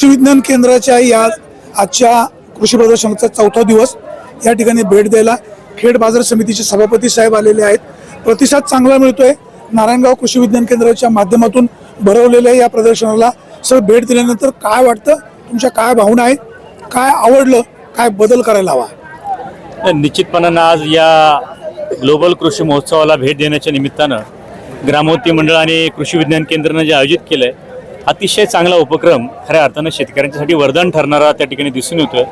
कृषी विज्ञान केंद्राच्या या आजच्या कृषी प्रदर्शनाचा चौथा दिवस या ठिकाणी भेट द्यायला खेड बाजार समितीचे सभापती साहेब आलेले आहेत. प्रतिसाद चांगला मिळतोय. नारायणगाव कृषी विज्ञान केंद्राच्या माध्यमातून भरवलेल्या या प्रदर्शनाला सर भेट दिल्यानंतर काय वाटतं? तुमच्या काय भावना आहेत? काय आवडलं? काय बदल करायला हवा? निश्चितपणानं आज या ग्लोबल कृषी महोत्सवाला भेट देण्याच्या निमित्तानं ग्रामोद्योग मंडळ आणि कृषी विज्ञान केंद्रानं जे आयोजित केलं आहे अतिशय चांगला उपक्रम खऱ्या अर्थानं शेतकऱ्यांच्यासाठी वरदान ठरणारा त्या ठिकाणी दिसून येतोय.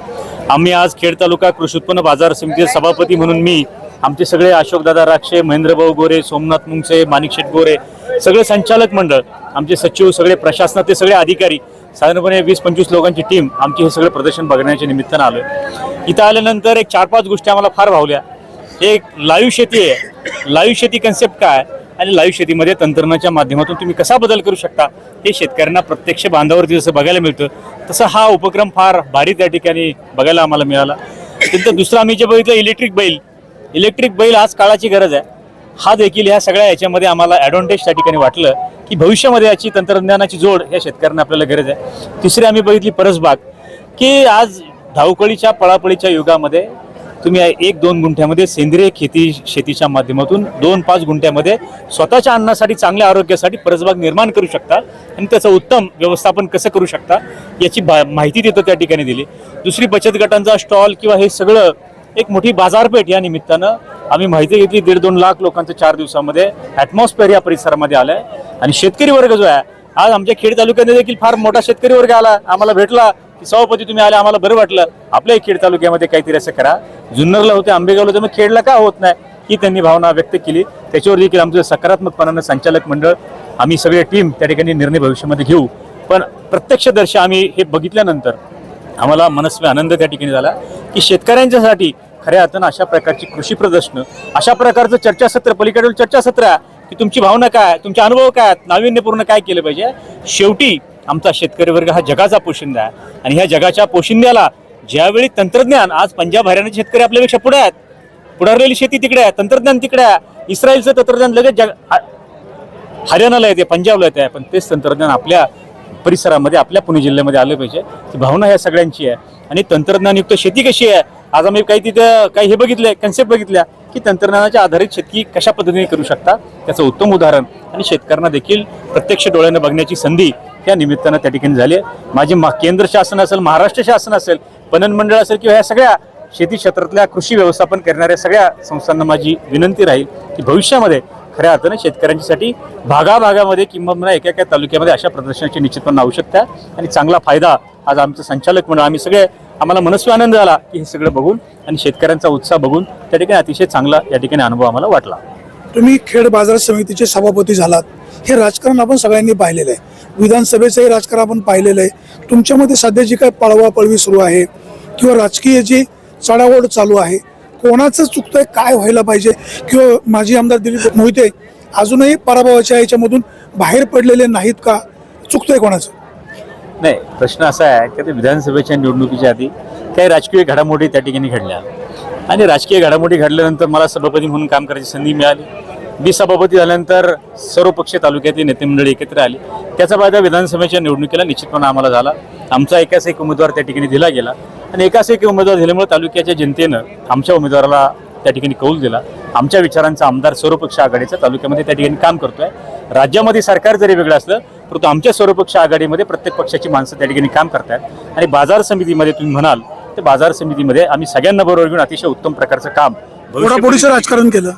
आम्ही आज खेड तालुका कृषी उत्पन्न बाजार समितीचे सभापती म्हणून मी आमचे सगळे अशोकदादा राक्षे महेंद्रभाऊ गोरे सोमनाथ मुंगसे माणिक गोरे सगळे संचालक मंडळ आमचे सचिव सगळे प्रशासनातले सगळे अधिकारी साधारणपणे वीस पंचवीस लोकांची टीम आमची हे सगळं प्रदर्शन बघण्याच्या निमित्तानं आलं इथं आल्यानंतर एक चार पाच गोष्टी आम्हाला फार भावल्या. एक लाईव्ह शेती आहे. लाईव्ह शेती कन्सेप्ट काय? आणि लाईव्ह शेतीमध्ये तंत्रज्ञानाच्या माध्यमातून तुम्ही कसा बदल करू शकता? हे शेतकऱ्यांना प्रत्यक्ष बांधावरती जसं बघायला मिळतं तसं हा उपक्रम फार भारी त्या ठिकाणी बघायला आम्हाला मिळाला. त्यानंतर दुसरं आम्ही जे बघितलं इलेक्ट्रिक बैल. इलेक्ट्रिक बैल आज काळाची गरज आहे. हा देखील ह्या सगळ्या याच्यामध्ये आम्हाला ॲडव्हान्टेज त्या ठिकाणी वाटलं की भविष्यामध्ये याची तंत्रज्ञानाची जोड या शेतकऱ्यांना आपल्याला गरज आहे. तिसरी आम्ही बघितली परसबाग की आज धावकळीच्या पळापळीच्या युगामध्ये तुम्ही एक दोन गुंठ्यामध्ये सेंद्रिय खेती शेतीच्या माध्यमातून दोन पाच गुंठ्यामध्ये स्वतःच्या अन्नासाठी चांगल्या आरोग्यासाठी परसबाग निर्माण करू शकता आणि त्याचं उत्तम व्यवस्थापन कसं करू शकता याची भा माहिती तिथं त्या ठिकाणी दिली. दुसरी बचत गटांचा स्टॉल किंवा हे सगळं एक मोठी बाजारपेठ या निमित्तानं आम्ही माहिती घेतली. दीड दोन लाख लोकांचं चार दिवसामध्ये ॲटमॉस्फिअर या परिसरामध्ये आलं आहे आणि शेतकरी वर्ग जो आहे आज आमच्या खेड तालुक्यामध्ये देखील फार मोठा शेतकरी वर्ग आला. आम्हाला भेटला. की सभापती तुम्ही आले आम्हाला बरं वाटलं. आपल्याही खेड तालुक्यामध्ये काहीतरी असं करा. जुन्नरला होते आंबेगावला होते मग खेडला का होत नाही ही त्यांनी भावना व्यक्त केली. त्याच्यावर देखील आमचं सकारात्मकपणानं संचालक मंडळ आम्ही सगळे टीम त्या ठिकाणी निर्णय भविष्यामध्ये घेऊ. पण प्रत्यक्षदर्शी आम्ही हे बघितल्यानंतर आम्हाला मनस्वी आनंद त्या ठिकाणी झाला की शेतकऱ्यांच्यासाठी खऱ्या अर्थानं अशा प्रकारची कृषी प्रदर्शनं अशा प्रकारचं चर्चासत्र पलीकडील चर्चासत्र आहे की तुमची भावना काय तुमचे अनुभव काय आहेत, नाविन्यपूर्ण काय केलं पाहिजे. शेवटी आमचा शेतकरी वर्ग हा जगाचा पोशिंदा आहे. आणि ह्या जगाच्या पोशिंद्याला ज्यावेळी तंत्रज्ञान आज पंजाब हरियाणाचे शेतकरी आपल्यापेक्षा पुढे आहेत पुढारलेली शेती तिकडे आहे तंत्रज्ञान तिकडे आहे इस्रायलचं तंत्रज्ञान लगेच जग हरियाणाला येते पंजाबला येते पण तेच तंत्रज्ञान आपल्या परिसरामध्ये आपल्या पुणे जिल्ह्यामध्ये आलं पाहिजे. ती भावना ह्या सगळ्यांची आहे. आणि तंत्रज्ञानयुक्त शेती कशी आहे? आज आम्ही काही तिथं काही हे बघितले कन्सेप्ट बघितल्या की तंत्रज्ञानाच्या आधारित शेती कशा पद्धतीने करू शकता? त्याचं उत्तम उदाहरण. आणि शेतकऱ्यांना देखील प्रत्यक्ष डोळ्यानं बघण्याची संधी या निमित्तानं त्या ठिकाणी झाली. माझी मा केंद्र शासन असेल महाराष्ट्र शासन असेल पणन मंडळ असेल किंवा ह्या सगळ्या शेती क्षेत्रातल्या कृषी व्यवस्थापन करणाऱ्या सगळ्या संस्थांना माझी विनंती राहील की भविष्यामध्ये खऱ्या अर्थानं शेतकऱ्यांच्यासाठी भागाभागामध्ये किंवा एका एका तालुक्यामध्ये अशा प्रदर्शनाची निश्चितपणे आवश्यकता आहे आणि चांगला फायदा आज आमचं संचालक म्हणून आम्ही सगळे आम्हाला मनस्वी आनंद झाला की हे सगळं बघून आणि शेतकऱ्यांचा उत्साह बघून त्या ठिकाणी अतिशय चांगला या ठिकाणी अनुभव आम्हाला वाटला. तुम्ही खेड बाजार समितीचे सभापती झालात. हे राजकारण आपण सगळ्यांनी पाहिलेलं आहे. विधानसभेचंही राजकारण आपण पाहिलेलं आहे. तुमच्यामध्ये सध्या जी काय पळवापळवी सुरू आहे किंवा राजकीय जी चढावड चालू आहे कोणाचं चुकतंय काय व्हायला पाहिजे? किंवा माजी आमदार दिलीप मोहिते अजूनही पराभवाच्या याच्यामधून बाहेर पडलेले नाहीत का? चुकतंय कोणाचं? नाही प्रश्न असा आहे की ते विधानसभेच्या निवडणुकीच्या आधी काही राजकीय घडामोडी त्या ठिकाणी घडल्या. आणि राजकीय घडामोडी घडल्यानंतर मला सभापती म्हणून काम करायची संधी मिळाली. मी सभापती झाल्यानंतर सर्व पक्ष तालुक्यातील नेतेमंडळी एकत्र आली. त्याचा फायदा विधानसभेच्या निवडणुकीला निश्चितपणे आम्हाला झाला. आमचा एकाच एक उमेदवार त्या ठिकाणी दिला गेला. आणि एकाच एक उमेदवार दिल्यामुळे तालुक्याच्या जनतेनं आमच्या उमेदवाराला त्या ठिकाणी कौल दिला. आमच्या विचारांचा आमदार सर्वपक्ष आघाडीचा तालुक्यामध्ये त्या ठिकाणी काम करतोय. राज्यामध्ये सरकार जरी वेगळं असलं परंतु आमच्या सर्वपक्ष आघाडीमध्ये प्रत्येक पक्षाची माणसं त्या ठिकाणी काम करतात आणि बाजार समितीमध्ये तुम्ही म्हणाल तर बाजार समितीमध्ये आम्ही सगळ्यांना बरोबर घेऊन अतिशय उत्तम प्रकारचं काम राजकारण केलं.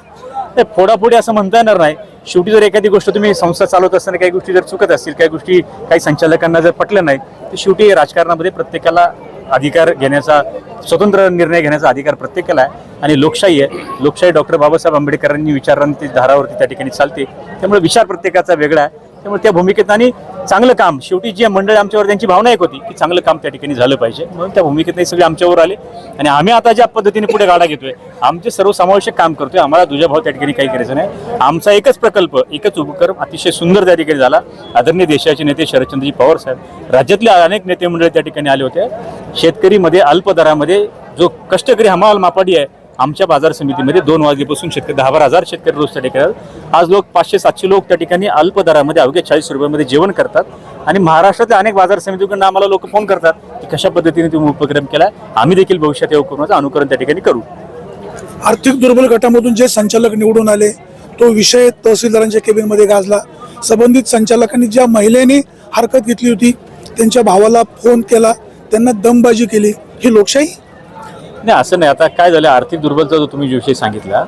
नाही, फोडाफोडी असं म्हणता येणार नाही. शेवटी जर एखादी गोष्ट तुम्ही संस्था चालवत असताना काही गोष्टी जर चुकत असतील काही गोष्टी काही संचालकांना जर पटल्या नाही तर शेवटी राजकारणामध्ये प्रत्येकाला अधिकार घेण्याचा स्वतंत्र निर्णय घेण्याचा अधिकार प्रत्येकाला आहे. आणि लोकशाही आहे. लोकशाही डॉक्टर बाबासाहेब आंबेडकरांनी विचारांती धारावरती त्या ठिकाणी चालते. त्यामुळे विचार प्रत्येकाचा वेगळा आहे. त्यामुळे त्या भूमिकेत आणि चांगलं काम शेवटी जे मंडळ आमच्यावर त्यांची भावना एक होती की चांगलं काम त्या ठिकाणी झालं पाहिजे. म्हणून त्या भूमिकेत सगळे आमच्यावर आले. आणि आम्ही आता ज्या पद्धतीने पुढे गाडा घेतोय आमचे सर्वसमावेशक काम करतोय. आम्हाला दुजा भाव त्या ठिकाणी काही करायचं नाही. आमचा एकच प्रकल्प एकच उपक्रम अतिशय सुंदर त्या ठिकाणी झाला. आदरणीय देशाचे नेते शरदचंद्रजी पवार साहेब राज्यातले अनेक नेते मंडळ त्या ठिकाणी आले होते. शेतकरीमध्ये अल्प दरामध्ये जो कष्टकरी हमाल मापाडी आहे आमच्या बाजार समितीमध्ये दोन वाजेपासून शेतकरी दहा बारा हजार शेतकरी रोज त्या ठिकाणी आज लोक पाचशे सातशे लोक त्या ठिकाणी अल्प दरामध्ये अवघ्या चाळीस रुपयामध्ये जेवण करतात. आणि महाराष्ट्रातल्या अनेक बाजार समितीकडून आम्हाला लोक फोन करतात की कशा पद्धतीने तुम्ही उपक्रम केला आम्ही देखील भविष्यात या उपक्रमाचं अनुकरण त्या ठिकाणी करू. आर्थिक दुर्बल गटामधून जे संचालक निवडून आले तो विषय तहसीलदारांच्या केबिनमध्ये गाजला. संबंधित संचालकांनी ज्या महिलेने हरकत घेतली होती त्यांच्या भावाला फोन केला. त्यांना दमबाजी केली. ही लोकशाही? नाही असं नाही. आता काय झालं आर्थिक दुर्बलता जो तुम्ही जो विषय सांगितला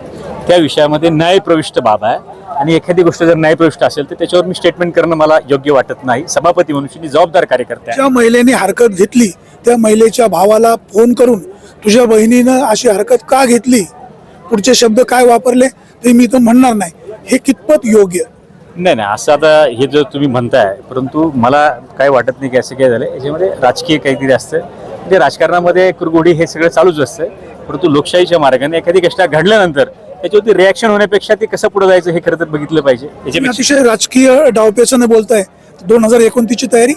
त्या विषयामध्ये न्यायप्रविष्ट बाब आहे. आणि एखादी गोष्ट जर न्यायप्रविष्ट असेल तर त्याच्यावर मी स्टेटमेंट करणं मला योग्य वाटत नाही. सभापती म्हणून मी जबाबदार कार्यकर्ते ज्या महिलेने हरकत घेतली त्या महिलेच्या भावाला फोन करून तुझ्या बहिणीनं अशी हरकत का घेतली? पुढचे शब्द काय वापरले? ते मी तर म्हणणार नाही. हे कितपत योग्य? नाही नाही. असं आता हे जर तुम्ही म्हणताय परंतु मला काय वाटत नाही की असं काय झालं याच्यामध्ये राजकीय काहीतरी असतं. म्हणजे राजकारणामध्ये कुरगोडी हे सगळं चालूच असतं परंतु लोकशाहीच्या मार्गाने एखादी गोष्ट घडल्यानंतर त्याच्यावरती रिॲक्शन होण्यापेक्षा ते कसं पुढे जायचं हे खरं तर बघितलं पाहिजे. अतिशय राजकीय डावपेचाने बोलताय. दोन हजार एकोणतीसची तयारी?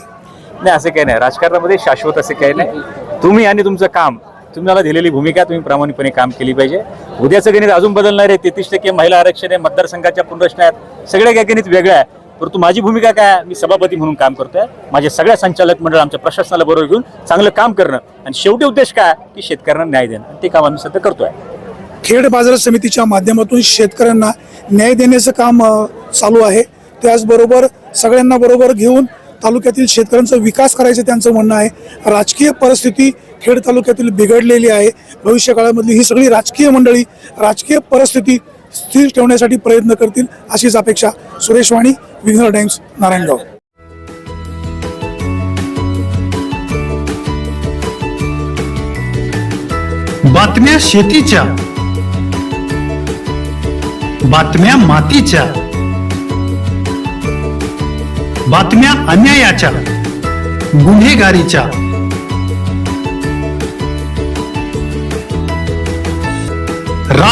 नाही असं काही नाही. राजकारणामध्ये शाश्वत असं काही नाही. तुम्ही आणि तुमचं काम तुम्हाला दिलेली भूमिका तुम्ही प्रामाणिकपणे काम केली पाहिजे. उद्याचं गणित अजून बदलणार आहे. तेहतीस टक्के महिला आरक्षण आहे. मतदारसंघाच्या पुनर्रचना आहेत. सगळ्या काय गणित वेगळं आहे. परंतु माझी भूमिका काय आहे? मी सभापती म्हणून काम करतोय. माझ्या सगळ्या संचालक मंडळ आमच्या प्रशासनाला बरोबर घेऊन चांगलं काम करणं. आणि शेवटी उद्देश काय की शेतकऱ्यांना न्याय देणं. ते काम आम्ही सध्या करतोय. खेड बाजार समितीच्या माध्यमातून शेतकऱ्यांना न्याय देण्याचं काम चालू आहे. त्याचबरोबर सगळ्यांना बरोबर घेऊन तालुक्यातील शेतकऱ्यांचा विकास करायचं त्यांचं म्हणणं आहे. राजकीय परिस्थिती खेड तालुक्यातील बिघडलेली आहे. भविष्य काळामधली ही सगळी राजकीय मंडळी राजकीय परिस्थिती स्थिर ठेवण्यासाठी प्रयत्न करतील अशीच अपेक्षा सुरेश वाणी विघ्नर टाइम्स नारायणगाव. बातम्या शेतीच्या बातम्या मातीच्या बातम्या अन्यायाच्या गुन्हेगारीच्या.